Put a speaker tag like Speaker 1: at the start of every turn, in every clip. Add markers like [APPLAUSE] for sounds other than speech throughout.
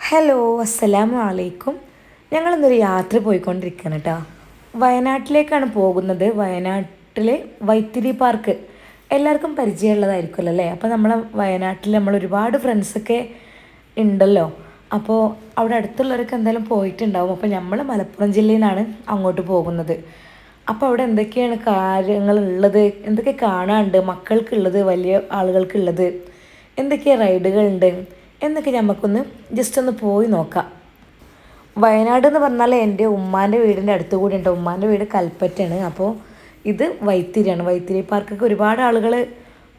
Speaker 1: Hello അസ്സലാമു അലൈക്കും. ഞങ്ങളിന്നൊരു യാത്ര പോയിക്കൊണ്ടിരിക്കുകയാണ് കേട്ടോ വയനാട്ടിലേക്കാണ് പോകുന്നത്. വയനാട്ടിലെ വൈത്തിരി പാർക്ക്. എല്ലാവർക്കും പരിചയമുള്ളതായിരിക്കുമല്ലോ അല്ലേ? അപ്പോൾ നമ്മളെ വയനാട്ടിൽ നമ്മൾ ഒരുപാട് ഫ്രണ്ട്സൊക്കെ ഉണ്ടല്ലോ. അപ്പോൾ അവിടെ അടുത്തുള്ളവരൊക്കെ എന്തായാലും പോയിട്ടുണ്ടാവും. അപ്പോൾ നമ്മൾ മലപ്പുറം ജില്ലയിൽ നിന്നാണ് അങ്ങോട്ട് പോകുന്നത്. അപ്പോൾ അവിടെ എന്തൊക്കെയാണ് കാര്യങ്ങൾ ഉള്ളത് എന്തൊക്കെ കാണാനുണ്ട്? മക്കൾക്കുള്ളത് വലിയ ആളുകൾക്കുള്ളത്. എന്തൊക്കെ റൈഡുകളുണ്ട്? എന്നൊക്കെ നമുക്കൊന്ന് ജസ്റ്റ് ഒന്ന് പോയി നോക്കാം. വയനാട് എന്ന് പറഞ്ഞാൽ എന്റെ ഉമ്മാന്റെ വീടിന്റെ അടുത്ത് കൂടി ഉണ്ട് ഉമ്മാന്റെ വീട് കൽപ്പറ്റയാണ്. അപ്പോൾ ഇത് വൈത്തിരിയാണ്. വൈത്തിരി പാർക്കൊക്കെ ഒരുപാട് ആളുകൾ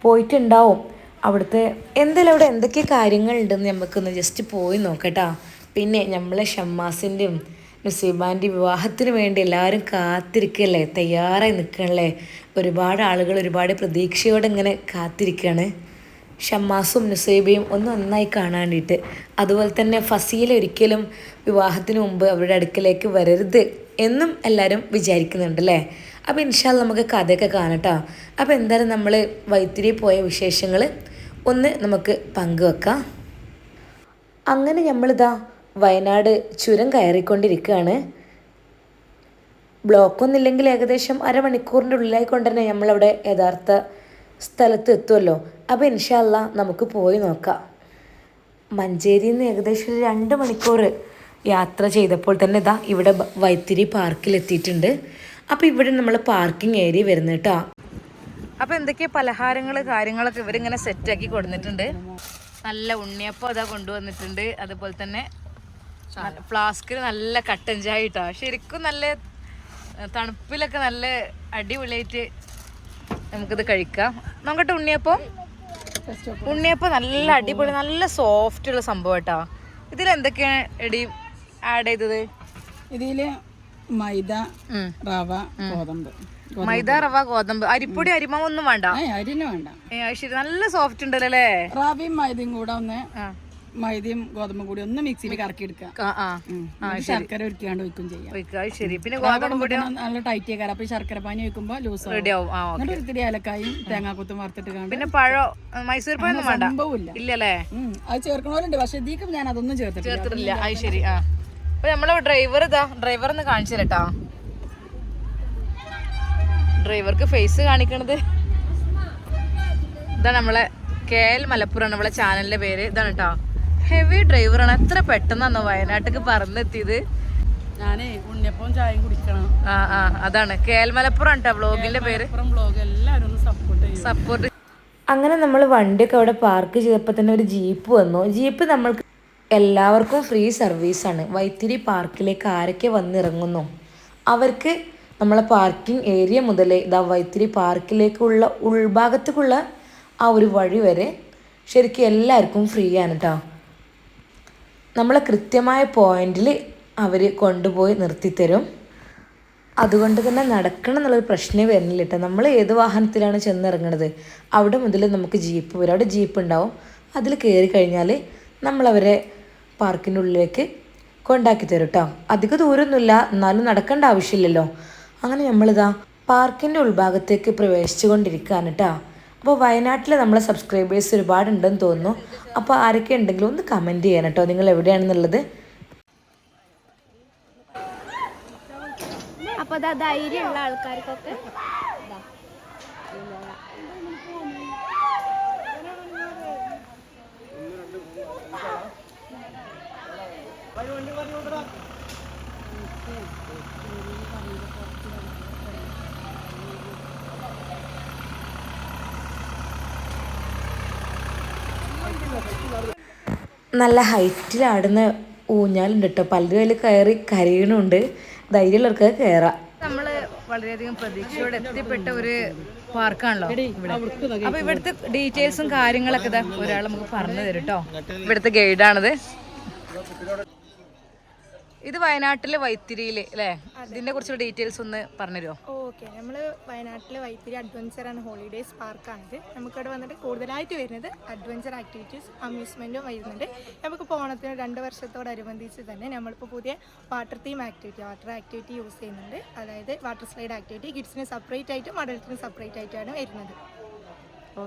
Speaker 1: പോയിട്ടുണ്ടാവും. അവിടുത്തെ എന്തായാലും അവിടെ എന്തൊക്കെ കാര്യങ്ങളുണ്ടെന്ന് നമുക്കൊന്ന് ജസ്റ്റ് പോയി നോക്കട്ടാ പിന്നെ നമ്മളെ ഷമ്മാസിന്റെയും നസീബാന്റെ വിവാഹത്തിന് വേണ്ടി എല്ലാവരും കാത്തിരിക്കല്ലേ? തയ്യാറായി നിൽക്കണല്ലേ? ഒരുപാട് ആളുകൾ ഒരുപാട് പ്രതീക്ഷയോടെ ഇങ്ങനെ കാത്തിരിക്കുകയാണ് ഷമ്മാസും നുസൈബയും ഒന്ന് നന്നായി കാണാൻ വേണ്ടിയിട്ട്. അതുപോലെ തന്നെ ഫസീല ഒരിക്കലും വിവാഹത്തിന് മുമ്പ് അവരുടെ അടുക്കലേക്ക് വരരുത് എന്നും എല്ലാവരും വിചാരിക്കുന്നുണ്ട് അല്ലേ? അപ്പോൾ ഇൻഷാൽ നമുക്ക് കഥയൊക്കെ കാണട്ടോ അപ്പോൾ എന്തായാലും നമ്മൾ വൈത്തിരി പോയ വിശേഷങ്ങൾ ഒന്ന് നമുക്ക് പങ്കുവെക്കാം. അങ്ങനെ നമ്മളിതാ വയനാട് ചുരം കയറിക്കൊണ്ടിരിക്കുകയാണ്. ബ്ലോക്ക് ഒന്നില്ലെങ്കിൽ ഏകദേശം അരമണിക്കൂറിന്റെ ഉള്ളിലായി കൊണ്ട് തന്നെ നമ്മളവിടെ യഥാർത്ഥ സ്ഥലത്ത് എത്തുമല്ലോ അപ്പോൾ ഇൻഷാല്ല നമുക്ക് പോയി നോക്കാം. മഞ്ചേരിയിൽ നിന്ന് ഏകദേശം ഒരു രണ്ട് മണിക്കൂർ യാത്ര ചെയ്തപ്പോൾ തന്നെ ഇതാ ഇവിടെ വൈത്തിരി പാർക്കിൽ എത്തിയിട്ടുണ്ട്. അപ്പോൾ ഇവിടെ നമ്മൾ പാർക്കിംഗ് ഏരിയ വരുന്നത് കേട്ടോ. അപ്പോൾ എന്തൊക്കെയാ പലഹാരങ്ങൾ കാര്യങ്ങളൊക്കെ ഇവരിങ്ങനെ സെറ്റാക്കി കൊടുത്തിട്ടുണ്ട് നല്ല ഉണ്ണിയപ്പം അതാ കൊണ്ടുവന്നിട്ടുണ്ട്. അതുപോലെ തന്നെ ഫ്ലാസ്കിൽ നല്ല കട്ടൻ ചായ കേട്ടോ. ശരിക്കും നല്ല തണുപ്പിലൊക്കെ നല്ല അടിപൊളിയായിട്ട് നമുക്കിത് കഴിക്കാം. നോക്കട്ടെ ഉണ്ണിയപ്പം. ഉണ്ണിയപ്പം നല്ല അടിപൊളി നല്ല സോഫ്റ്റ് ഉള്ള സംഭവം കേട്ടോ. ഇതിൽ എന്തൊക്കെയാണ് എടി ആഡ് ചെയ്തത്?
Speaker 2: ഇതിൽ മൈദ റവ ഗോതമ്പ്.
Speaker 1: മൈദ റവ ഗോതമ്പ്. അരിപ്പൊടി അരിമ ഒന്നും വേണ്ട.
Speaker 2: ഏ അരിന് വേണ്ട.
Speaker 1: ശരി നല്ല സോഫ്റ്റ് ഉണ്ടല്ലോ അല്ലേ?
Speaker 2: റവയും മൈദയും കൂടെ ഒന്ന്. മൈദയും ഗോതമ്പും കൂടി ഒന്ന് മിക്സിയിൽ കറക്കി എടുക്കുക. ശർക്കര ഒരുക്കാണ്ട് ഒഴിക്കും ചെയ്യാം.
Speaker 1: ശരി. പിന്നെ ഗോതമ്പ് പൊടി
Speaker 2: നല്ല ടൈറ്റ് ചെയ്യാറ് അപ്പൊ ശർക്കര പാനി ഒഴിക്കുമ്പോ ലൂസ് എന്നിട്ട് ഒത്തിരി ഏലക്കായും തേങ്ങാക്കുത്തും വറുത്തിട്ട്
Speaker 1: പിന്നെ പഴം മൈസൂർ പഴം
Speaker 2: സംഭവമില്ല
Speaker 1: ഇല്ലല്ലേ.
Speaker 2: അത് ചേർക്കണോലുണ്ട് പക്ഷെ ഇതിക്കും ഞാൻ അതൊന്നും ചേർത്തിട്ടില്ല.
Speaker 1: ചേർത്തിട്ടില്ല. അത് ശരി. ആ. അപ്പൊ നമ്മളെ ഡ്രൈവർ ഇതാ. ഡ്രൈവർ ഒന്ന് കാണിച്ചു തരട്ടാ. ഡ്രൈവർക്ക് ഫേസ് കാണിക്കണത്. ഇതാണ് നമ്മളെ കെ എൽ മലപ്പുറം നമ്മളെ ചാനലിന്റെ പേര്. ഇതാണ് കേട്ടോ ഹെവി ഡ്രൈവറാണ് എത്ര പെട്ടെന്നാണ് വയനാട്ടിക്ക് പറന്നെത്തിയത്.
Speaker 2: ഞാനേ ഉണ്ണിയപ്പം ചായയും കുടിക്കണം.
Speaker 1: ആ ആ അതാണ്. കേൽമലപ്പുറം കേട്ടോ ബ്ലോഗിന്റെ പേര്?
Speaker 2: ബ്ലോഗ് എല്ലാവരും സപ്പോർട്ട് ചെയ്യും.
Speaker 1: സപ്പോർട്ട് അങ്ങനെ നമ്മൾ വണ്ടിയൊക്കെ അവിടെ പാർക്ക് ചെയ്തപ്പോൾ തന്നെ ഒരു ജീപ്പ് വന്നു. ജീപ്പ് നമ്മൾക്ക് എല്ലാവർക്കും ഫ്രീ സർവീസാണ് വൈത്തിരി പാർക്കിലേക്ക് ആരൊക്കെ വന്നിറങ്ങുന്നു? അവർക്ക് നമ്മളെ പാർക്കിംഗ് ഏരിയ മുതൽ ഇതാ വൈത്തിരി പാർക്കിലേക്കുള്ള ഉൾഭാഗത്തേക്കുള്ള ആ ഒരു വഴി വരെ ശരിക്കും എല്ലാവർക്കും ഫ്രീ ആണ് കേട്ടോ നമ്മളെ കൃത്യമായ പോയിന്റിൽ അവർ കൊണ്ടുപോയി നിർത്തിത്തരും. അതുകൊണ്ട് തന്നെ നടക്കണം എന്നുള്ളൊരു പ്രശ്നമേ വരുന്നില്ല കേട്ടോ. നമ്മൾ ഏത് വാഹനത്തിലാണ് ചെന്നിറങ്ങണത്? അവിടെ മുതൽ നമുക്ക് ജീപ്പ് വരും. അവിടെ ജീപ്പ് ഉണ്ടാവും. അതിൽ കയറി കഴിഞ്ഞാൽ നമ്മളവരെ പാർക്കിന്റെ ഉള്ളിലേക്ക് കൊണ്ടാക്കി തരും കേട്ടോ. അധിക ദൂരമൊന്നുമില്ല എന്നാലും നടക്കേണ്ട ആവശ്യമില്ലല്ലോ. അങ്ങനെ നമ്മളിതാ പാർക്കിന്റെ ഉൾഭാഗത്തേക്ക് പ്രവേശിച്ചു കൊണ്ടിരിക്കുകയാണ് കേട്ടോ. അപ്പോൾ വയനാട്ടിൽ നമ്മളെ സബ്സ്ക്രൈബേഴ്സ് ഒരുപാടുണ്ടെന്ന് തോന്നുന്നു. അപ്പോൾ ആരൊക്കെ ഉണ്ടെങ്കിലും ഒന്ന് കമന്റ് ചെയ്യണം കേട്ടോ. നിങ്ങൾ എവിടെയാണെന്നുള്ളത്?
Speaker 3: അപ്പോൾ അതാ ധൈര്യമുള്ള ആൾക്കാർക്കൊക്കെ ഇതാ.
Speaker 1: നല്ല ഹൈറ്റിലാടുന്ന ഊഞ്ഞാലുണ്ട് കേട്ടോ പലരും അതിൽ കയറി കരയണുണ്ട്. ധൈര്യമുള്ളവർക്ക് കയറാം നമ്മൾ വളരെയധികം പ്രതീക്ഷയോടെ എത്തിപ്പെട്ട ഒരു പാർക്കാണല്ലോ ഇവിടെ. അപ്പൊ ഇവിടുത്തെ ഡീറ്റെയിൽസും കാര്യങ്ങളൊക്കെ ഒരാൾ നമുക്ക് പറഞ്ഞു തരും കേട്ടോ ഇവിടുത്തെ ഗൈഡാണിത്. ഇത് വയനാട്ടിലെ വൈത്തിരിയിൽ അല്ലേ? ഇതിനെ കുറിച്ചുള്ള ഡീറ്റെയിൽസ് ഒന്ന് പറഞ്ഞുതരുമോ
Speaker 4: ഓക്കെ. നമ്മൾ വയനാട്ടിലെ വൈത്തിരി അഡ്വഞ്ചർ ആൻഡ് ഹോളിഡേസ് പാർക്കാണിത് നമുക്കിവിടെ വന്നിട്ട് കൂടുതലായിട്ട് വരുന്നത് അഡ്വഞ്ചർ ആക്ടിവിറ്റീസ് അമ്യൂസ്മെന്റും വരുന്നുണ്ട്. നമുക്ക് പോണത്തിന് രണ്ട് വർഷത്തോടനുബന്ധിച്ച് തന്നെ നമ്മളിപ്പോൾ പുതിയ water theme activity water activity use ചെയ്യുന്നുണ്ട്. അതായത് വാട്ടർ സ്ലൈഡ് ആക്ടിവിറ്റി കിഡ്സിന് സെപ്പറേറ്റ് ആയിട്ടും അഡൽട്ടിന് സെപ്പറേറ്റ് ആയിട്ടാണ് വരുന്നത്.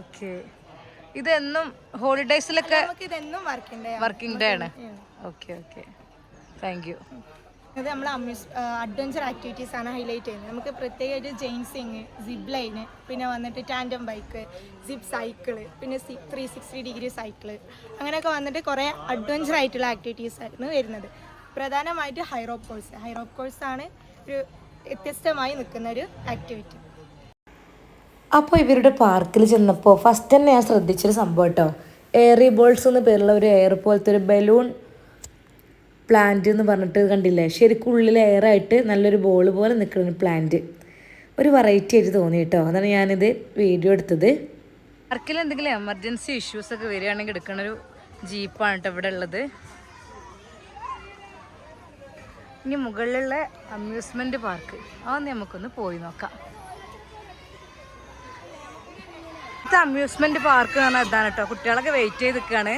Speaker 1: ഓക്കെ. ഇതെന്നും ഹോളിഡേസിലൊക്കെ
Speaker 4: നമുക്ക് ഇതെന്നും വർക്കിംഗ് ഡേ
Speaker 1: വർക്കിംഗ് ഡേ ആണ്. Okay okay. താങ്ക് യു
Speaker 4: ഇത് നമ്മൾ അമ്യൂസ് അഡ്വഞ്ചർ ആക്ടിവിറ്റീസ് ആണ് ഹൈലൈറ്റ് ചെയ്യുന്നത്. നമുക്ക് പ്രത്യേകമായിട്ട് ജെയിൻസിങ് സിബ് ലൈന് പിന്നെ വന്നിട്ട് ടാൻഡം ബൈക്ക് സിബ് സൈക്കിൾ പിന്നെ ത്രീ സിക്സ്റ്റി ഡിഗ്രി സൈക്കിൾ അങ്ങനെയൊക്കെ വന്നിട്ട് കുറേ അഡ്വഞ്ചർ ആയിട്ടുള്ള ആക്ടിവിറ്റീസ് ആയിരുന്നു വരുന്നത്. പ്രധാനമായിട്ട് ഹൈറോപ്പ് കോഴ്സ് ഹൈറോപ്പ് കോഴ്സ് ആണ് ഒരു വ്യത്യസ്തമായി നിൽക്കുന്ന ഒരു ആക്ടിവിറ്റി
Speaker 1: അപ്പോൾ ഇവരുടെ പാർക്കിൽ ചെന്നപ്പോൾ ഫസ്റ്റ് തന്നെ ഞാൻ ശ്രദ്ധിച്ചൊരു സംഭവം കേട്ടോ എയറി ബോൾസ് എന്ന പേരുള്ള ഒരു എയർ പോലത്തെ ഒരു ബലൂൺ പ്ലാന്റ് എന്ന് പറഞ്ഞിട്ട് കണ്ടില്ലേ? ശരിക്കും ഉള്ളിൽ എയറായിട്ട് നല്ലൊരു ബോൾ പോലെ നിൽക്കുന്ന പ്ലാന്റ് ഒരു വെറൈറ്റി ആയിട്ട് തോന്നി കേട്ടോ അതാണ് ഞാനിത് വീഡിയോ എടുത്തത്. പാർക്കിൽ എന്തെങ്കിലും എമർജൻസി ഇഷ്യൂസ് ഒക്കെ വരികയാണെങ്കിൽ എടുക്കുന്ന ഒരു ജീപ്പാണ് കേട്ടോ ഇവിടെ ഉള്ളത്. ഇനി മുകളിലുള്ള അമ്യൂസ്മെന്റ് പാർക്ക് അതൊന്ന് നമുക്കൊന്ന് പോയി നോക്കാം. അമ്യൂസ്മെന്റ് പാർക്ക് എന്ന് പറഞ്ഞാൽ ഇതാണ് കേട്ടോ കുട്ടികളൊക്കെ വെയിറ്റ് ചെയ്ത് നിൽക്കുകയാണ്.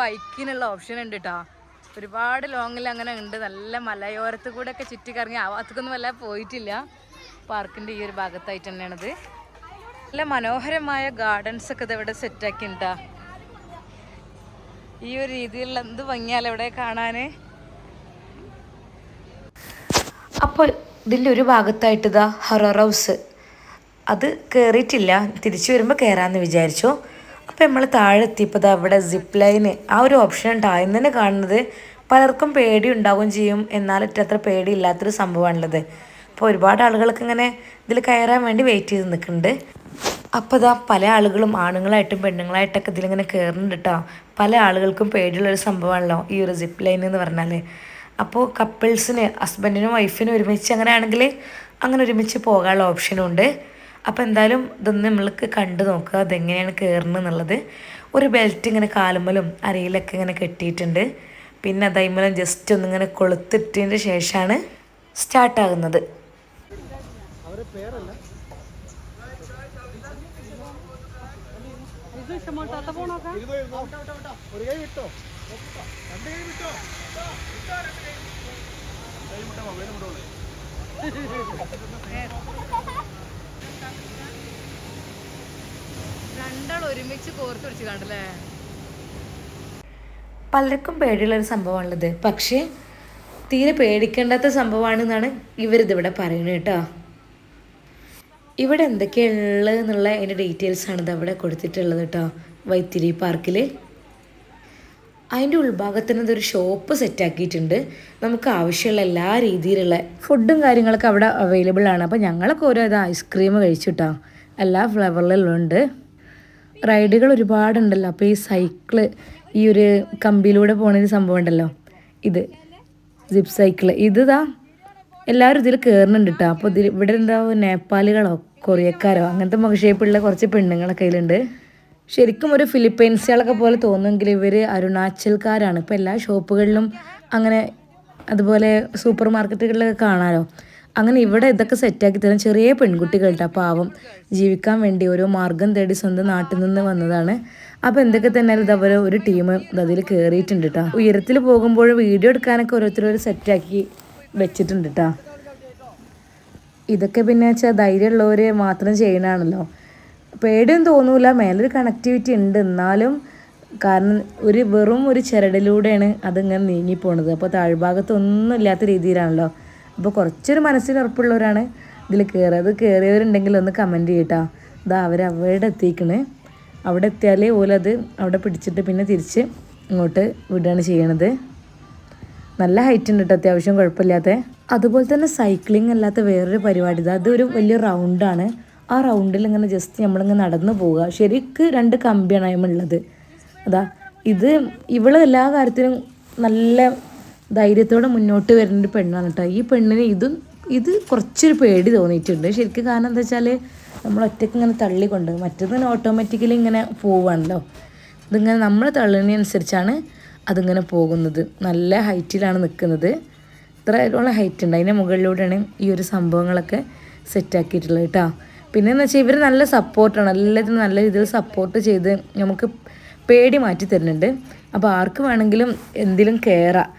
Speaker 1: ബൈക്കിനുള്ള ഓപ്ഷൻ ഉണ്ട് കേട്ടോ ഒരുപാട് ലോങ്ങിൽ അങ്ങനെ ഉണ്ട്. നല്ല മലയോരത്ത് കൂടെ ഒക്കെ ചുറ്റിക്കറങ്ങി. കറങ്ങി ഭാഗത്തേക്കൊന്നും വല്ല പോയിട്ടില്ല. പാർക്കിന്റെ ഈ ഒരു ഭാഗത്തായിട്ട് തന്നെയാണത്. നല്ല മനോഹരമായ ഗാർഡൻസ് ഒക്കെ ഇവിടെ സെറ്റാക്കി ഉണ്ടാ ഈ ഒരു രീതിയിലുള്ള എന്ത് ഭംഗിയാലോ ഇവിടെ കാണാൻ അപ്പോൾ ഇതിന്റെ ഒരു ഭാഗത്തായിട്ട് ഇതാ ഹൊറർ ഹൗസ് അത് കയറിയിട്ടില്ല തിരിച്ചു വരുമ്പോൾ കയറാമെന്ന് വിചാരിച്ചു. അപ്പോൾ നമ്മൾ താഴെ എത്തിയപ്പോൾ അവിടെ സിപ്പ് ലൈന് ആ ഒരു ഓപ്ഷൻ താഴ്ന്നു തന്നെ കാണുന്നത് പലർക്കും പേടി ഉണ്ടാവുകയും ചെയ്യും. എന്നാൽ അത്ര പേടിയില്ലാത്തൊരു സംഭവമാണുള്ളത് അപ്പോൾ ഒരുപാട് ആളുകൾക്ക് ഇങ്ങനെ ഇതിൽ കയറാൻ വേണ്ടി വെയിറ്റ് ചെയ്ത് നിൽക്കുന്നുണ്ട്. അപ്പോൾ ഇതാ പല ആളുകളും ആണുങ്ങളായിട്ടും പെണ്ണുങ്ങളായിട്ടൊക്കെ ഇതിലിങ്ങനെ കയറുന്നുണ്ട് കേട്ടോ പല ആളുകൾക്കും പേടിയുള്ളൊരു സംഭവമാണല്ലോ ഈ ഒരു സിപ്പ് ലൈൻ എന്ന് പറഞ്ഞാൽ അപ്പോൾ കപ്പിൾസിന് ഹസ്ബൻഡിനും വൈഫിനും ഒരുമിച്ച് അങ്ങനെ ആണെങ്കിൽ അങ്ങനെ ഒരുമിച്ച് പോകാനുള്ള ഓപ്ഷനും ഉണ്ട്. അപ്പോൾ എന്തായാലും ഇതൊന്ന് നമ്മൾക്ക് കണ്ടു നോക്കുക. അതെങ്ങനെയാണ് കയറുന്നത് എന്നുള്ളത്. ഒരു ബെൽറ്റ് ഇങ്ങനെ കാലുമ്മലും അരയിലൊക്കെ ഇങ്ങനെ കെട്ടിയിട്ടുണ്ട്. പിന്നെ അതൈമലും ജസ്റ്റ് ഒന്നിങ്ങനെ കൊളുത്തിട്ടതിന് ശേഷമാണ് സ്റ്റാർട്ടാകുന്നത് [LAUGHS] [LAUGHS] രണ്ടാൾ ഒരുമിച്ച് കോർത്ത് കണ്ടല്ലേ? പലർക്കും പേടിയുള്ളൊരു സംഭവമാണുള്ളത്. പക്ഷേ തീരെ പേടിക്കേണ്ടാത്ത സംഭവമാണെന്നാണ് ഇവരിതിവിടെ പറയുന്നത് കേട്ടോ. ഇവിടെ എന്തൊക്കെയുള്ളത് എന്നുള്ള അതിന്റെ ഡീറ്റെയിൽസ് ആണ് ഇത് അവിടെ കൊടുത്തിട്ടുള്ളത് കേട്ടോ. വൈത്തിരി പാർക്കിൽ അതിന്റെ ഉൾഭാഗത്തിന് ഇതൊരു ഷോപ്പ് സെറ്റാക്കിയിട്ടുണ്ട്. നമുക്ക് ആവശ്യമുള്ള എല്ലാ രീതിയിലുള്ള ഫുഡും കാര്യങ്ങളൊക്കെ അവിടെ അവൈലബിൾ ആണ്. അപ്പോൾ ഞങ്ങളൊക്കെ ഓരോ ഇത് ഐസ്ക്രീം കഴിച്ചിട്ടോ. എല്ലാ ഫ്ലേവറിലും ഉണ്ട്. റൈഡുകൾ ഒരുപാടുണ്ടല്ലോ. അപ്പോൾ ഈ സൈക്കിൾ ഈ ഒരു കമ്പിയിലൂടെ പോണ സംഭവം ഉണ്ടല്ലോ. ഇത് സിപ്പ് സൈക്കിൾ ഇത് എല്ലാവരും ഇതിൽ കയറുന്നുണ്ട് കേട്ടോ അപ്പോൾ ഇതിൽ ഇവിടെ എന്താ നേപ്പാളികളോ കൊറിയക്കാരോ അങ്ങനത്തെ മുഖഷേപ്പുള്ള കുറച്ച് പെണ്ണുങ്ങളൊക്കെ ഇതിലുണ്ട്. ശരിക്കും ഒരു ഫിലിപ്പൈൻസുകളൊക്കെ പോലെ തോന്നുമെങ്കിൽ ഇവർ അരുണാചൽക്കാരാണ്. ഇപ്പോൾ എല്ലാ ഷോപ്പുകളിലും അങ്ങനെ അതുപോലെ സൂപ്പർ മാർക്കറ്റുകളിലൊക്കെ കാണാമല്ലോ അങ്ങനെ ഇവിടെ ഇതൊക്കെ സെറ്റാക്കി തരാൻ ചെറിയ പെൺകുട്ടികളുടെ പാവം. ജീവിക്കാൻ വേണ്ടി ഓരോ മാർഗം തേടി സ്വന്തം നാട്ടിൽ നിന്ന് വന്നതാണ്. അപ്പോൾ എന്തൊക്കെ തന്നെ ഇത് അവർ ഒരു ടീം അതിൽ കയറിയിട്ടുണ്ട് കേട്ടോ ഉയരത്തിൽ പോകുമ്പോൾ വീഡിയോ എടുക്കാനൊക്കെ ഓരോരുത്തരും സെറ്റാക്കി വെച്ചിട്ടുണ്ട് കേട്ടോ ഇതൊക്കെ പിന്നെ വെച്ചാൽ ധൈര്യമുള്ളവർ മാത്രം ചെയ്യണതാണല്ലോ പേടിയൊന്നും തോന്നൂല. മേലൊരു കണക്ടിവിറ്റി ഉണ്ട്. എന്നാലും കാരണം ഒരു വെറും ഒരു ചിരടിലൂടെയാണ് അതിങ്ങനെ നീങ്ങിപ്പോണത് അപ്പോൾ താഴ്ഭാഗത്ത് ഒന്നും ഇല്ലാത്ത രീതിയിലാണല്ലോ. അപ്പോൾ കുറച്ചൊരു മനസ്സിന് ഉറപ്പുള്ളവരാണ് ഇതിൽ കയറുക അത് കയറിയവരുണ്ടെങ്കിൽ ഒന്ന് കമന്റ് ചെയ്യട്ടോ. ഇതാ അവർ അവിടെ എത്തിക്കണ് അവിടെ എത്തിയാലേ ഓലത് അവിടെ പിടിച്ചിട്ട് പിന്നെ തിരിച്ച് ഇങ്ങോട്ട് വിടുകയാണ് ചെയ്യണത്. നല്ല ഹൈറ്റ് ഉണ്ട് കേട്ടോ അത്യാവശ്യം കുഴപ്പമില്ലാത്ത. അതുപോലെ തന്നെ സൈക്ലിംഗ് അല്ലാത്ത വേറൊരു പരിപാടി. ഇതാ അതൊരു വലിയ റൗണ്ടാണ് ആ റൗണ്ടിൽ ഇങ്ങനെ ജസ്റ്റ് നമ്മളിങ്ങനെ നടന്നു പോവുക. ശരിക്ക് രണ്ട് കമ്പിയാണ് അതിമുള്ളത് അതാ ഇത് ഇവൾ എല്ലാ കാര്യത്തിനും നല്ല ധൈര്യത്തോടെ മുന്നോട്ട് വരുന്ന ഒരു പെണ്ണാണ് കേട്ടോ. ഈ പെണ്ണിന് ഇതും ഇത് കുറച്ചൊരു പേടി തോന്നിയിട്ടുണ്ട്. ശരിക്കും കാരണം എന്താ വെച്ചാൽ നമ്മൾ ഒറ്റയ്ക്ക് ഇങ്ങനെ തള്ളിക്കൊണ്ട് മറ്റേത് ഓട്ടോമാറ്റിക്കലി ഇങ്ങനെ പോവുകയാണല്ലോ ഇതിങ്ങനെ നമ്മൾ തള്ളുന്നതിനനുസരിച്ചാണ് അതിങ്ങനെ പോകുന്നത്. നല്ല ഹൈറ്റിലാണ് നിൽക്കുന്നത്. ഇത്രയുള്ള ഹൈറ്റ് ഉണ്ട്. അതിന്റെ മുകളിലൂടെയാണ് ഈ ഒരു സംഭവങ്ങളൊക്കെ സെറ്റാക്കിയിട്ടുള്ളത് കേട്ടോ. പിന്നെ എന്ന് വെച്ചാൽ ഇവർ നല്ല സപ്പോർട്ടാണ് എല്ലാത്തിനും നല്ല രീതിയിൽ സപ്പോർട്ട് ചെയ്ത് നമുക്ക് പേടി മാറ്റി തരുന്നുണ്ട്. അപ്പോൾ ആർക്ക് വേണമെങ്കിലും എന്തിലും കയറാം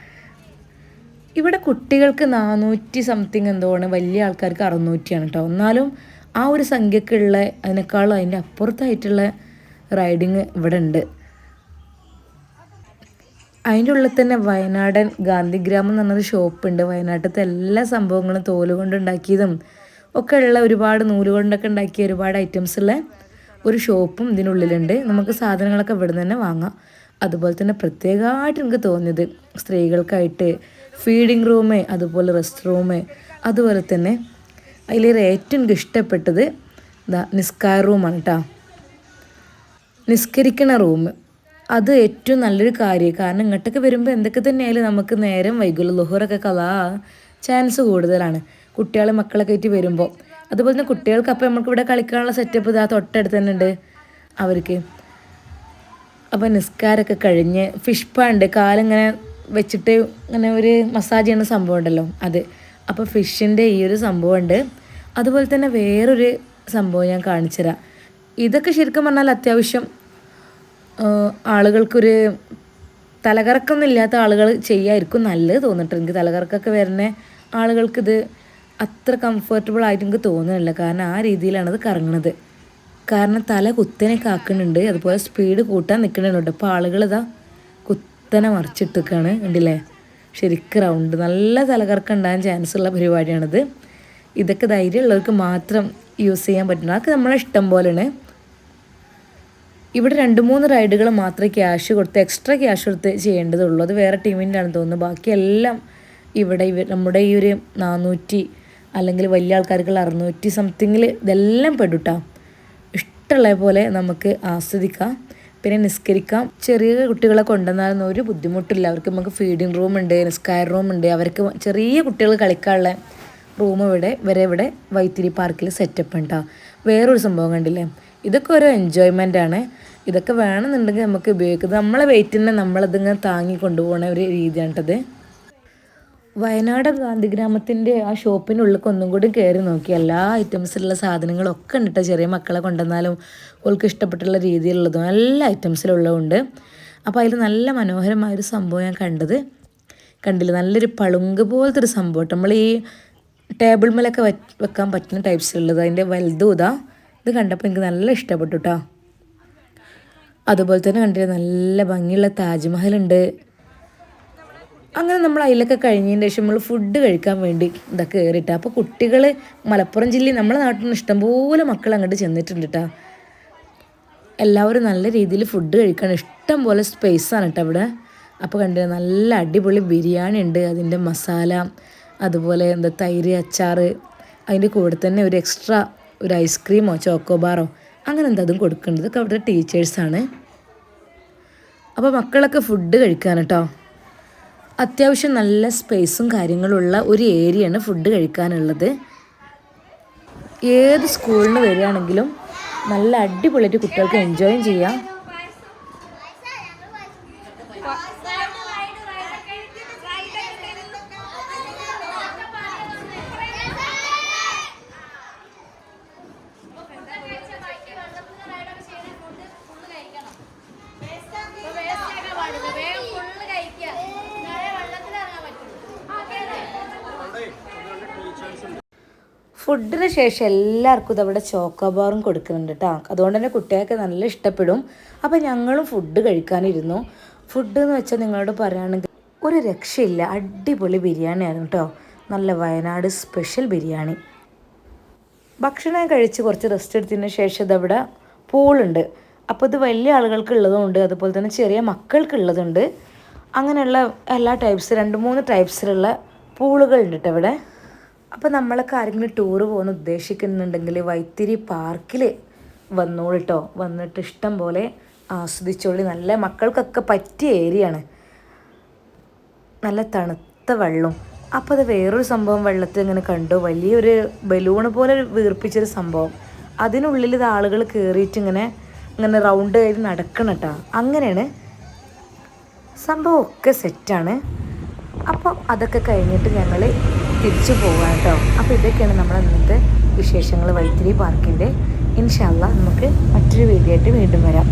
Speaker 1: ഇവിടെ കുട്ടികൾക്ക് നാനൂറ്റി സംതിങ് എന്തോ ആണ് വലിയ ആൾക്കാർക്ക് അറുന്നൂറ്റിയാണ് കേട്ടോ എന്നാലും ആ ഒരു സംഖ്യക്കുള്ള അതിനേക്കാളും അതിന്റെ അപ്പുറത്തായിട്ടുള്ള റൈഡിങ് ഇവിടെ ഉണ്ട്. അതിന്റെ ഉള്ളിൽ തന്നെ വയനാടൻ ഗാന്ധിഗ്രാമം എന്ന് പറഞ്ഞൊരു ഷോപ്പുണ്ട് വയനാട്ടിലത്തെ എല്ലാ സംഭവങ്ങളും തോലുകൊണ്ടുണ്ടാക്കിയതും ഒക്കെ ഉള്ള ഒരുപാട് നൂൽ കൊണ്ടൊക്കെ ഉണ്ടാക്കിയ ഒരുപാട് ഐറ്റംസ് ഉള്ള ഒരു ഷോപ്പും ഇതിനുള്ളിലുണ്ട്. നമുക്ക് സാധനങ്ങളൊക്കെ ഇവിടെ നിന്ന് തന്നെ വാങ്ങാം. അതുപോലെ തന്നെ പ്രത്യേകമായിട്ട് എനിക്ക് തോന്നിയത് സ്ത്രീകൾക്കായിട്ട് ഫീഡിങ് റൂം അതുപോലെ റെസ്റ്റ് റൂം അതുപോലെ തന്നെ അതിലേറെ ഏറ്റവും എനിക്ക് ഇഷ്ടപ്പെട്ടത് ഇതാ നിസ്കാര റൂമാണ് കേട്ടോ നിസ്കരിക്കണ റൂം അത് ഏറ്റവും നല്ലൊരു കാര്യം. കാരണം ഇങ്ങോട്ടൊക്കെ വരുമ്പോൾ എന്തൊക്കെ തന്നെയായാലും നമുക്ക് നേരം വൈകുമല്ലോ ലുഹറൊക്കെ കളാ ചാൻസ് കൂടുതലാണ്. കുട്ടികളെ മക്കളൊക്കെ ആയിട്ട് വരുമ്പോൾ അതുപോലെ തന്നെ കുട്ടികൾക്ക് അപ്പോൾ നമുക്ക് ഇവിടെ കളിക്കാനുള്ള സെറ്റപ്പ് ഇതാ തൊട്ടടുത്ത് തന്നെ ഉണ്ട് അവർക്ക്. അപ്പോൾ നിസ്കാരമൊക്കെ കഴിഞ്ഞ് ഫിഷ് പാണ്ട് കാലിങ്ങനെ വെച്ചിട്ട് ഇങ്ങനെ ഒരു മസാജ് ചെയ്യുന്ന സംഭവം ഉണ്ടല്ലോ അത്. അപ്പോൾ ഫിഷിന്റെ ഈ ഒരു സംഭവം ഉണ്ട്. അതുപോലെ തന്നെ വേറൊരു സംഭവം ഞാൻ കാണിച്ചുതരാം ഇതൊക്കെ ശരിക്കും പറഞ്ഞാൽ അത്യാവശ്യം ആളുകൾക്കൊരു തലകറക്കൊന്നും ഇല്ലാത്ത ആളുകൾ ചെയ്യായിരിക്കും നല്ലത് തോന്നിട്ട് എനിക്ക് തലകറക്കൊക്കെ വരുന്ന ആളുകൾക്കിത് അത്ര കംഫർട്ടബിൾ ആയിട്ട് എനിക്ക് തോന്നുന്നില്ല. കാരണം ആ രീതിയിലാണ് അത് കറങ്ങണത്. കാരണം തല കുത്തനെ കാക്കുന്നുണ്ട്. അതുപോലെ സ്പീഡ് കൂട്ടാൻ നിൽക്കുന്നുണ്ട് അപ്പോൾ ആളുകൾ ഇതാ കുത്തനെ മറിച്ചിട്ടിക്കാണ് ഉണ്ടല്ലേ ശരിക്കും റൗണ്ട് നല്ല തലകറക്കം ഉണ്ടാകാൻ ചാൻസ് ഉള്ള പരിപാടിയാണിത്. ഇതൊക്കെ ധൈര്യമുള്ളവർക്ക് മാത്രം യൂസ് ചെയ്യാൻ പറ്റുന്നത്. അതൊക്കെ നമ്മളെ ഇഷ്ടം പോലെയാണ്. ഇവിടെ രണ്ട് മൂന്ന് റൈഡുകൾ മാത്രമേ ക്യാഷ് കൊടുത്ത് എക്സ്ട്രാ ക്യാഷ് കൊടുത്ത് ചെയ്യേണ്ടതുള്ളൂ. അത് വേറെ ടീമിന്റെ ആണെന്ന് തോന്നുന്നു. ബാക്കിയെല്ലാം ഇവിടെ നമ്മുടെ ഈ ഒരു നാനൂറ്റി അല്ലെങ്കിൽ വലിയ ആൾക്കാർക്ക് അറുന്നൂറ്റി സംതിങ്ങിൽ ഇതെല്ലാം പെടുട്ടോ. ഇഷ്ടമുള്ള പോലെ നമുക്ക് ആസ്വദിക്കാം. പിന്നെ നിസ്കരിക്കാം. ചെറിയ കുട്ടികളെ കൊണ്ടുവന്നാലൊന്നും ഒരു ബുദ്ധിമുട്ടില്ല. അവർക്ക് നമുക്ക് ഫീഡിങ് റൂം ഉണ്ട് നിസ്കാര റൂം ഉണ്ട്. അവർക്ക് ചെറിയ കുട്ടികൾ കളിക്കാനുള്ള റൂം ഇവിടെ വരെ ഇവിടെ വൈത്തിരി പാർക്കിൽ സെറ്റപ്പ് ഉണ്ടാവും വേറൊരു സംഭവം കണ്ടില്ലേ? ഇതൊക്കെ ഒരു എൻജോയ്മെന്റ് ആണ്. ഇതൊക്കെ വേണമെന്നുണ്ടെങ്കിൽ നമുക്ക് ഉപയോഗിക്കുന്നത് നമ്മളെ വെയിറ്റിനെ നമ്മളതിങ്ങനെ താങ്ങി കൊണ്ടുപോകുന്ന ഒരു രീതിയാണ് കേട്ടത് വയനാട് ഗാന്ധിഗ്രാമത്തിന്റെ ആ ഷോപ്പിനുള്ളിൽ ഒന്നും കൂടി കയറി നോക്കി. എല്ലാ ഐറ്റംസിലുള്ള സാധനങ്ങളൊക്കെ ഉണ്ട് ചെറിയ മക്കളെ കൊണ്ടുവന്നാലും ഓൾക്ക് ഇഷ്ടപ്പെട്ടുള്ള രീതിയിലുള്ളതും എല്ലാ ഐറ്റംസിലുള്ളതുണ്ട് അപ്പോൾ അതിൽ നല്ല മനോഹരമായൊരു സംഭവം ഞാൻ കണ്ടത്. കണ്ടില്ല? നല്ലൊരു പളുങ്ക് പോലത്തെ ഒരു സംഭവം. നമ്മൾ ഈ ടേബിൾ മേലൊക്കെ വെക്കാൻ പറ്റുന്ന ടൈപ്സിലുള്ളത് അതിന്റെ വലുതും ഇതാ. ഇത് കണ്ടപ്പോൾ എനിക്ക് നല്ല ഇഷ്ടപ്പെട്ടു കേട്ടോ അതുപോലെ തന്നെ കണ്ടില്ല? നല്ല ഭംഗിയുള്ള താജ്മഹൽ ഉണ്ട്. അങ്ങനെ നമ്മൾ അതിലൊക്കെ കഴിഞ്ഞതിന് ശേഷം നമ്മൾ ഫുഡ് കഴിക്കാൻ വേണ്ടി ഇതൊക്കെ കയറിയിട്ട് അപ്പോൾ കുട്ടികൾ മലപ്പുറം ജില്ലയിൽ നമ്മുടെ നാട്ടിൽ നിന്ന് ഇഷ്ടംപോലെ മക്കൾ അങ്ങോട്ട് ചെന്നിട്ടുണ്ട് കേട്ടോ എല്ലാവരും നല്ല രീതിയിൽ ഫുഡ് കഴിക്കാൻ ഇഷ്ടം പോലെ സ്പേസാണ് കേട്ടോ ഇവിടെ. അപ്പോൾ കണ്ടു നല്ല അടിപൊളി ബിരിയാണി ഉണ്ട്. അതിന്റെ മസാല അതുപോലെ എന്താ തൈര് അച്ചാർ അതിന്റെ കൂടെ തന്നെ ഒരു എക്സ്ട്രാ ഒരു ഐസ്ക്രീമോ ചോക്കോബാറോ അങ്ങനെ എന്താ അതും കൊടുക്കേണ്ടത് അവിടുത്തെ ടീച്ചേഴ്സാണ് അപ്പോൾ മക്കളൊക്കെ ഫുഡ് കഴിക്കാൻ കേട്ടോ അത്യാവശ്യം നല്ല സ്പേസും കാര്യങ്ങളുള്ള ഒരു ഏരിയയാണ് ഫുഡ് കഴിക്കാനുള്ളത്. ഏത് സ്കൂളിൽ വരികയാണെങ്കിലും നല്ല അടിപൊളിയായിട്ട് കുട്ടികൾക്ക് എൻജോയും ചെയ്യാം. ഫുഡിന് ശേഷം എല്ലാവർക്കും ഇതവിടെ ചോക്കോബാറും കൊടുക്കുന്നുണ്ട് കേട്ടോ അതുകൊണ്ട് തന്നെ കുട്ടികൾക്ക് നല്ല ഇഷ്ടപ്പെടും. അപ്പോൾ ഞങ്ങളും ഫുഡ് കഴിക്കാനിരുന്നു. ഫുഡ് എന്ന് വെച്ചാൽ നിങ്ങളോട് പറയുകയാണെങ്കിൽ ഒരു രക്ഷയില്ല. അടിപൊളി ബിരിയാണി ആയിരുന്നു കേട്ടോ നല്ല വയനാട് സ്പെഷ്യൽ ബിരിയാണി. ഭക്ഷണം കഴിച്ച് കുറച്ച് റെസ്റ്റ് എടുത്തതിന് ശേഷം ഇതവിടെ പൂളുണ്ട്. അപ്പോൾ ഇത് വലിയ ആളുകൾക്ക് ഉള്ളതുണ്ട് അതുപോലെ തന്നെ ചെറിയ മക്കൾക്കുള്ളതുണ്ട് അങ്ങനെയുള്ള എല്ലാ ടൈപ്സ് രണ്ട് മൂന്ന് ടൈപ്സിലുള്ള പൂളുകളുണ്ട് കേട്ടോ ഇവിടെ. അപ്പോൾ നമ്മളൊക്കെ ആരെങ്കിലും ടൂർ പോകാൻ ഉദ്ദേശിക്കുന്നുണ്ടെങ്കിൽ വൈത്തിരി പാർക്കിൽ വന്നോളൂ കേട്ടോ വന്നിട്ട് ഇഷ്ടം പോലെ ആസ്വദിച്ചോളി. നല്ല മക്കൾക്കൊക്കെ പറ്റിയ ഏരിയയാണ് നല്ല തണുത്ത വെള്ളം. അപ്പോൾ അത് വേറൊരു സംഭവം വെള്ളത്തിൽ ഇങ്ങനെ കണ്ടു. വലിയൊരു ബലൂണ് പോലെ വീർപ്പിച്ചൊരു സംഭവം. അതിനുള്ളിൽ ഇത് ആളുകൾ കയറിയിട്ട് ഇങ്ങനെ ഇങ്ങനെ റൗണ്ട് ആയിട്ട് നടക്കണം കേട്ടോ അങ്ങനെയാണ് സംഭവമൊക്കെ സെറ്റാണ് അപ്പോൾ അതൊക്കെ കഴിഞ്ഞിട്ട് ഞങ്ങൾ തിരിച്ചു പോകാം കേട്ടോ. അപ്പോൾ ഇതൊക്കെയാണ് നമ്മൾ ഇന്നത്തെ വിശേഷങ്ങൾ വൈത്തിരി പാർക്കിന്റെ ഇൻഷാല്ല നമുക്ക് മറ്റൊരു വീഡിയോ ആയിട്ട് വീണ്ടും വരാം.